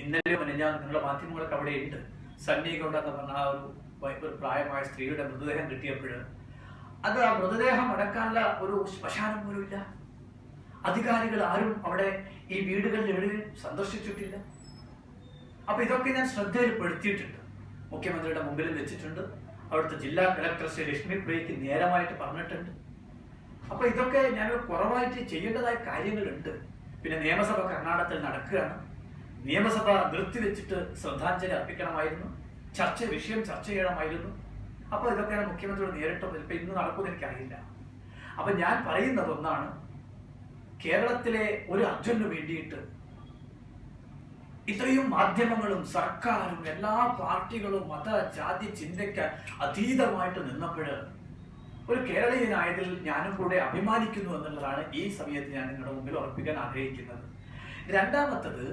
ഇന്നലെ ഞാൻ നിങ്ങളുടെ മാധ്യമങ്ങളൊക്കെ അവിടെ ഉണ്ട്. സണ്ണി ഗൗഡ പറഞ്ഞ ആ ഒരു ഒരു പ്രായമായ സ്ത്രീയുടെ മൃതദേഹം കിട്ടിയപ്പോൾ അത് ആ മൃതദേഹം അടക്കാനുള്ള ഒരു ശ്മശാനം പോലും ഇല്ല. അധികാരികൾ ആരും അവിടെ ഈ വീടുകളിൽ എഴുതി സന്ദർശിച്ചിട്ടില്ല. അപ്പൊ ഇതൊക്കെ ഞാൻ ശ്രദ്ധയിൽപ്പെടുത്തിയിട്ടുണ്ട്. മുഖ്യമന്ത്രിയുടെ മുമ്പിൽ വെച്ചിട്ടുണ്ട്. അവിടുത്തെ ജില്ലാ കളക്ടർ ശ്രീ ലക്ഷ്മി പ്രിയക്ക് നേരമായിട്ട് പറഞ്ഞിട്ടുണ്ട്. അപ്പൊ ഇതൊക്കെ ഞാൻ കുറവായിട്ട് ചെയ്യേണ്ടതായ കാര്യങ്ങളുണ്ട്. പിന്നെ നിയമസഭ കർണാടകത്തിൽ നടക്കുകയാണ്. നിയമസഭ നിർത്തിവെച്ചിട്ട് ശ്രദ്ധാഞ്ജലി അർപ്പിക്കണമായിരുന്നു. ചർച്ച വിഷയം ചർച്ച ചെയ്യണമായിരുന്നു. അപ്പൊ ഇതൊക്കെയാണ് മുഖ്യമന്ത്രിയോട് നേരിട്ട് ഇപ്പൊ ഇന്ന് നടക്കുമെന്ന് എനിക്കറിയില്ല. അപ്പൊ ഞാൻ പറയുന്നത് ഒന്നാണ് കേരളത്തിലെ ഒരു അർജുനു വേണ്ടിയിട്ട് ഇത്രയും മാധ്യമങ്ങളും സർക്കാരും എല്ലാ പാർട്ടികളും മത ജാതി ചിന്തയ്ക്ക് അതീതമായിട്ട് നിന്നപ്പോൾ ഒരു കേരളീയനായതിൽ ഞാനും കൂടെ അഭിമാനിക്കുന്നു എന്നുള്ളതാണ് ഈ സമയത്ത് ഞാൻ നിങ്ങളുടെ മുമ്പിൽ ഉറപ്പിക്കാൻ ആഗ്രഹിക്കുന്നത്. രണ്ടാമത്തത്